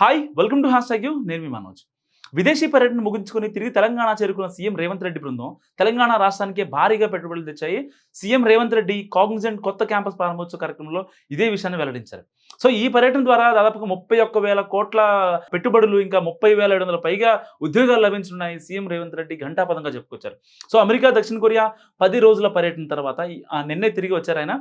Hi welcome to hash you నేను మీ మనోజ్. విదేశీ పర్యటన ముగించుకొని తిరిగి తెలంగాణ చేరుకున్న సీఎం రేవంత్ రెడ్డి బృందం తెలంగాణ రాష్ట్రానికి భారీగా పెట్టుబడులు తెచ్చాయి. సీఎం రేవంత్ రెడ్డి కాగ్నిజెంట్ కొత్త క్యాంపస్ ప్రారంభోత్సవ కార్యక్రమంలో ఇదే విషయాన్ని వెల్లడించారు. సో ఈ పర్యటన ద్వారా దాదాపుగా ముప్పై ఒక్క వేల కోట్ల పెట్టుబడులు ఇంకా ముప్పై వేల ఏడు వందల పైగా ఉద్యోగాలు లభించున్నాయి సీఎం రేవంత్ రెడ్డి ఘంటాపదంగా చెప్పుకొచ్చారు. సో అమెరికా దక్షిణ కొరియా పది రోజుల పర్యటన తర్వాత ఆ నిన్నే తిరిగి వచ్చారు ఆయన.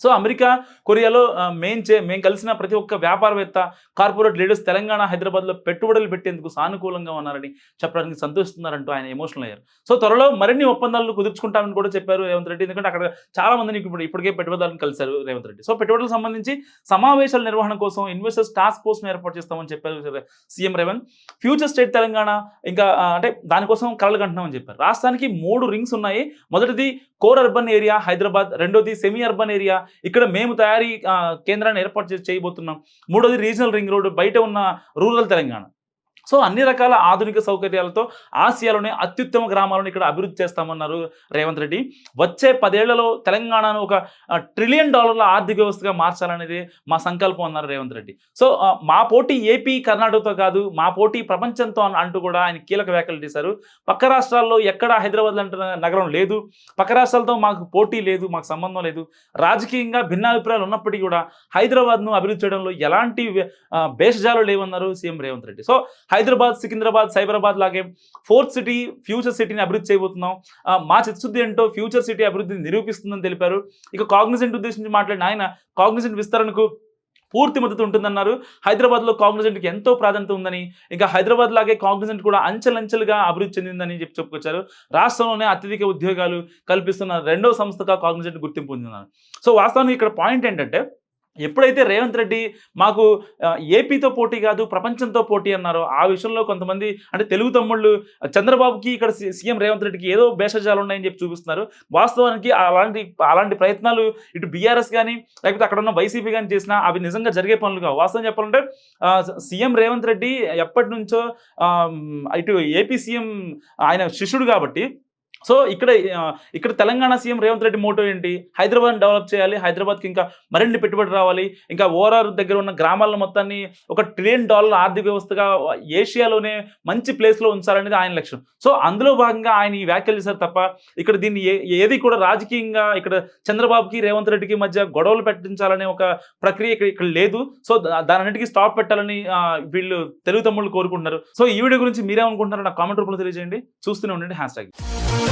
సో అమెరికా కొరియాలో ఆ, మేం చే మేము కలిసిన ప్రతి ఒక్క వ్యాపారవేత్త కార్పొరేట్ లీడర్స్ తెలంగాణ హైదరాబాద్లో పెట్టుబడులు పెట్టేందుకు సానుకూలంగా ఉన్నారని చెప్పడానికి సంతోషిస్తున్నారంటూ ఆయన ఎమోషనల్ అయ్యారు. సో త్వరలో మరిన్ని ఒప్పందాలను కుదుర్చుకుంటామని కూడా చెప్పారు రేవంత్ రెడ్డి. ఎందుకంటే అక్కడ చాలా మందిని ఇప్పుడు ఇప్పటికే పెట్టుబడులను కలిశారు రేవంత్ రెడ్డి. సో పెట్టుబడులకు సంబంధించి సమావేశాల నిర్వహణ కోసం ఇన్వెస్టర్స్ టాస్క్ ఫోర్స్ను ఏర్పాటు చేస్తామని చెప్పారు CM Revanth. Future state Telangana ఇంకా అంటే దానికోసం కలలు కంటున్నామని చెప్పారు. రాష్ట్రానికి మూడు రింగ్స్ ఉన్నాయి. మొదటిది కోర్ అర్బన్ ఏరియా హైదరాబాద్ రెండోది సెమీ అర్బన్ ఏరియా ఇక్కడ మేము తయారీ ఆ, కేంద్రాన్ని ఏర్పాటు చేసి చేయబోతున్నాం. మూడోది రీజనల్ రింగ్ రోడ్ బయట ఉన్న రూరల్ తెలంగాణ. సో అన్ని రకాల ఆధునిక సౌకర్యాలతో ఆసియాలోనే అత్యుత్తమ గ్రామాలను ఇక్కడ అభివృద్ధి చేస్తామన్నారు రేవంత్ రెడ్డి. వచ్చే పదేళ్ళలో తెలంగాణను ఒక ట్రిలియన్ డాలర్ల ఆర్థిక వ్యవస్థగా మార్చాలనేది మా సంకల్పం అన్నారు రేవంత్ రెడ్డి. సో మా పోటీ ఏపీ కర్ణాటకతో కాదు మా పోటీ ప్రపంచంతో అంటూ కూడా ఆయన కీలక వ్యాఖ్యలు చేశారు. పక్క రాష్ట్రాల్లో ఎక్కడ హైదరాబాద్ లాంటి నగరం లేదు. పక్క రాష్ట్రాలతో మాకు పోటీ లేదు మాకు సంబంధం లేదు. రాజకీయంగా భిన్నాభిప్రాయాలు ఉన్నప్పటికీ కూడా హైదరాబాద్ను అభివృద్ధి చేయడంలో ఎలాంటి భేషజాలు లేవన్నారు సీఎం రేవంత్ రెడ్డి. సో హైదరాబాద్ సికింద్రాబాద్ సైబరాబాద్ లాగే ఫోర్త్ సిటీ ఫ్యూచర్ సిటీని అభివృద్ధి చేయబోతున్నాం. మా చిత్తశుద్ధి ఏంటో ఫ్యూచర్ సిటీ అభివృద్ధిని నిరూపిస్తుందని తెలిపారు. ఇక కాగ్నిజెంట్ ఉద్దేశించి మాట్లాడిన ఆయన కాగ్నిజెంట్ విస్తరణకు పూర్తి మద్దతు ఉంటుందన్నారు. హైదరాబాద్లో కాగ్నిజెంట్కి ఎంతో ప్రాధాన్యత ఉందని ఇంకా హైదరాబాద్ లాగే కాగ్నిజెంట్ కూడా అంచెలంచెలుగా అభివృద్ధి చెందిందని చెప్పి చెప్పుకొచ్చారు. రాష్ట్రంలోనే అత్యధిక ఉద్యోగాలు కల్పిస్తున్న రెండో సంస్థగా కాగ్నిజెంట్ గుర్తింపు పొందినారు సో వాస్తవానికి ఇక్కడ పాయింట్ ఏంటంటే ఎప్పుడైతే రేవంత్ రెడ్డి మాకు ఏపీతో పోటీ కాదు ప్రపంచంతో పోటీ అన్నారో ఆ విషయంలో కొంతమంది అంటే తెలుగు తమ్ముళ్ళు చంద్రబాబుకి ఇక్కడ సీఎం రేవంత్ రెడ్డికి ఏదో భేషజాలు ఉన్నాయని చెప్పి చూపిస్తున్నారు. వాస్తవానికి అలాంటి అలాంటి ప్రయత్నాలు ఇటు బీఆర్ఎస్ కానీ లేకపోతే అక్కడ ఉన్న వైసీపీ కానీ చేసినా అవి నిజంగా జరిగే పనులు కావు. వాస్తవం చెప్పాలంటే సీఎం రేవంత్ రెడ్డి ఎప్పటి నుంచో ఇటు ఏపీ సీఎం ఆయన శిష్యుడు కాబట్టి సో ఇక్కడ ఇక్కడ తెలంగాణ సీఎం రేవంత్ రెడ్డి మోటో ఏంటి? హైదరాబాద్ డెవలప్ చేయాలి హైదరాబాద్కి ఇంకా మరిన్ని పెట్టుబడి రావాలి ఇంకా ఓఆర్ఆర్ దగ్గర ఉన్న గ్రామాల మొత్తాన్ని ఒక ట్రిలియన్ డాలర్ ఆర్థిక వ్యవస్థగా ఏషియాలోనే మంచి ప్లేస్లో ఉంచాలనేది ఆయన లక్ష్యం. సో అందులో భాగంగా ఆయన ఈ వ్యాఖ్యలు చేశారు తప్ప ఇక్కడ దీన్ని ఏ ఏది కూడా రాజకీయంగా ఇక్కడ చంద్రబాబుకి రేవంత్ రెడ్డికి మధ్య గొడవలు పెట్టించాలనే ఒక ప్రక్రియ ఇక్కడ ఇక్కడ లేదు. సో దానన్నిటికీ స్టాప్ పెట్టాలని వీళ్ళు తెలుగు తమ్ముళ్ళు కోరుకుంటున్నారు. సో ఈ వీడియో గురించి మీరేమనుకుంటున్నారో నా కామెంట్ రూపంలో తెలియజేయండి. చూస్తూనే ఉండండి. Hash tag